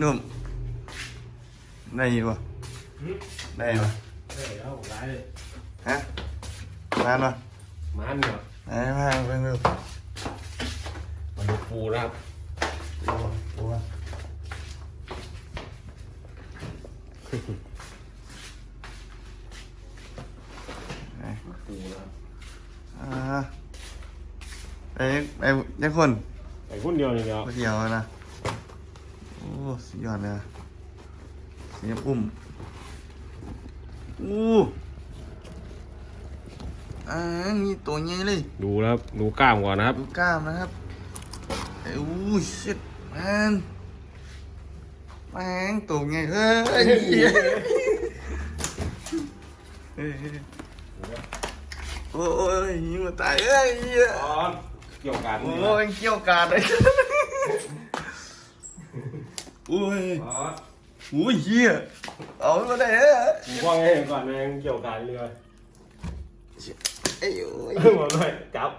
นุ่มได้อยินปะหึได้ปะเฮ้ยเอาร้ายเลยฮะมาปะมันเนาะไหนมาเพิ่งดูมาดูปูนะครับดูดูว่าไหนปูนะครับอ่าไปไปยังคนไอ้คนเดียวนี่เดียวก๋วยเตี๋ยวนะโอ้ สุดยอดเลยอะเสียปุ่มอู้อ่ามีตัวใหญ่เลย ดูแล้วครับ ดูกล้ามก่อนนะครับ ดูกล้ามนะครับไอ้อู้ชิดแมนแมงตัวใหญ่เฮ้ยเหี้ยเฮ้ยเฮ้ยโอ้ยยิงมาตายเอ้ยเหี้ยตอนเกี่ยวกันโอ้ยเกี่ยวกาดเลย อุ้ยตอนอุ้ยเหี้ยเอามาได้เอ้ยกูว่าไงก่อนแม่งเกี่ยวกันเลยไอ้โอ้ยหมดเลยจับ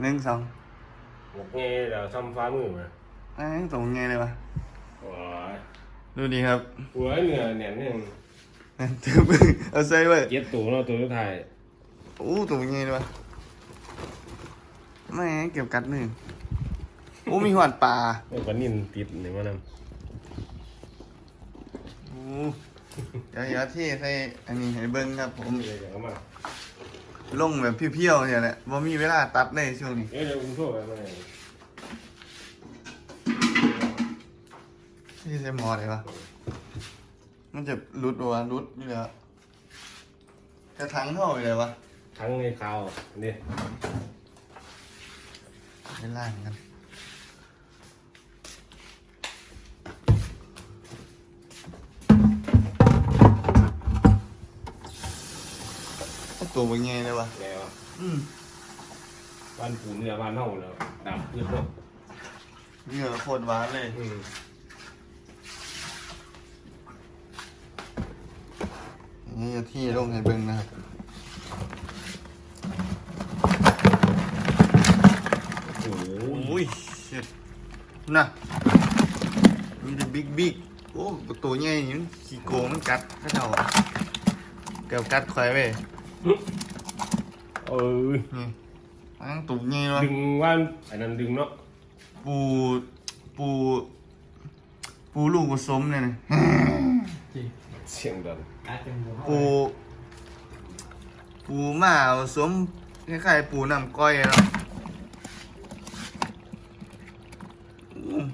หนึ่งสองบอกไงเดี๋ยวทำฟ้ามือมาแม่งตรงไงเลยวะโอ้ยดูดีครับหัวเหนือเนี่ยนี่ถือมือเอาใส่ไว้เจ็ดตัวเนาะตัวสุดท้ายโอ้ตรงไงเลยวะ แม่งเก็บกัดหนึ่งโอ้มีหวานปลาเออวันนี้ติดนี่มานโอ้เดี๋ยวเดี๋ยวที่ใส่อันนี้ให้เบิ้งครับผมำเลยเดี๋ยวเอามาลงแบบเพียวๆเนี่ยแหละว่ามีเวลาตัดในช่วงนี้เอ้ยเดี๋ยวกูโทรไปมาที่ใส่หมอเลยวะมันจะรุดวะรุดนี่เลยกระถังเท่าเลยวะทั้งในข่าวนี่ ไปล่างกันตัวเป็นไงเลยวะไงวะอืมบ้านปูนเนี่ยบ้านเฮาแล้วดำพืชเนาะเหงื่อโคตรหวานเลยอืมนี่จะที่ลงให้เบิ้งนะครับ โอ้โห โอ้ยเช็ดน่ะมีแต่บิ๊กบิ๊กโอ้ตัวใหญ่นี่มันขี้โกงมันกัดเข้าเจ้าอะเกือบกัดควายเว้ยเออนี่มันตุ่มใหญ่เลยดึงว่าอันนั้นดึงเนาะปูปูปูลูกผสมเนี่ยนะเสียงดังปูปูหมาผสมคล้ายๆปูน้ำก้อยเนาะอืม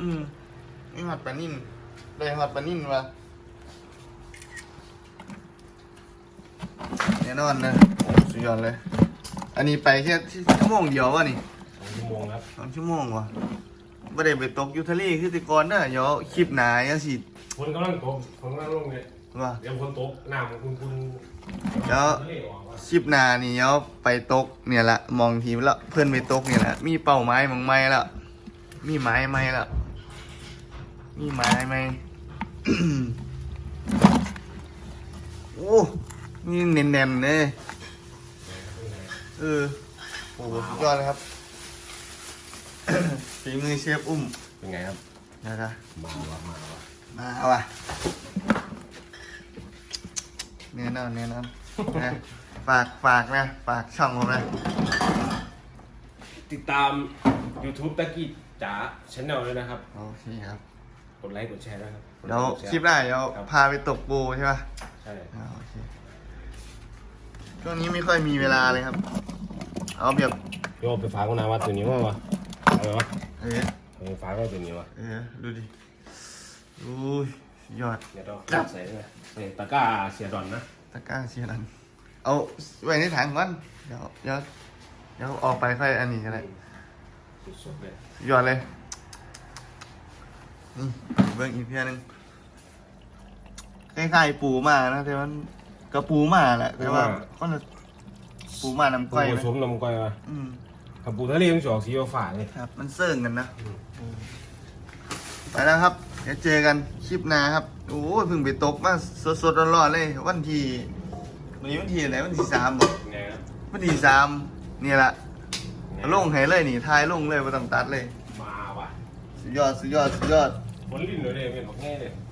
อืมนี่หอดปลานิ่นได้หอดปลานิ่นวะแน่นอนนะโอ้สุดยอดเลย อันนี้ไปแค่ชั่วโมงเดียววะนี่สองชั่วโมงครับสองชั่วโมงวะไม่ได้ไปตกอยูทะเลคือแติกอนเด้อเดี๋ยวคลิปหนายังสิฝนกำลังตกฝนกำลังลงเลยว่า เดี๋ยวฝนตกน้ำคุณคุณเดี๋ยวทะเลออกว่ะคลิปหนานี่เดี๋ยวไปตกเนี่ยละมองทีแล้วเพื่อนไปตกเนี่ยแหละมีเป้าไม้มังไม้แล้ว มีไม้ไม้แล้วมีไม้ไหมโอ้นี่เน่นๆเลยเออโอ้โหสุดยอดเลยครับฝีมือเชฟอุ้มเป็นไงครับนะครับมาวะมาวะมาว่ะแน่นอนแน่นอนนะฝากฝากนะ ฝากช่องผมนะ ติดตาม YouTube ตะกี้จ๋าชแนลเลยนะครับ โอเคครับ กดไลค์กดแชร์นะครับกเดี๋ยวไกกดแชร์ คลิปหน้าเดี๋ยวครับ พาไปตกปูใช่ป่ะใช่อ่าโอเคช่วงนี้ไม่ค่อยมีเวลาเลยครับ เอาแบบโยกไปฝากคนนาว่าตัวนี้ว่าวะเอาไปวะเออเอาไปฝากว่าตัวนี้วะเออดูดิอุ้ยสุดยอดเดี๋ยวเราใส่ด้วยใส่ตะกร้าเสียดอนนะตะกร้าเชียร์นันเอาไว้ในถังก่อนเดี๋ยวเดี๋ยวเดี๋ยวออกไปค่อยอันนี้ก็ได้ สุดๆเลยสุดยอดเลยนี่เบิ่งอีกเพียหนึงคล้ายๆปูมานะแต่ว่าก็ปูมาแหละแต่ว่าคนละปูมาน้ำปูก้อยผไหมสมน้ำก้อยมาอืมถ้าปูทะเลมันจะออกสีฟ้าเลย ครับ มันเสื่องกันนะไปแล้วครับเดี๋ยวเจอกันคลิปหน้าครับ โอ้ยเพิ่งไปตกมาสดๆร้อนๆเลย วันที่วันนี้วันที่อะไรวันที่สามบอกไงครับวันที่สามนี่แหละ ลงให้เลยนี่ทายลงเลยไม่ต้องตัดเลย มาว่ะสุดยอดสุดยอดสุดยอด ผลลิ้นเลยเนี่ยเป็นของแง่เลยอ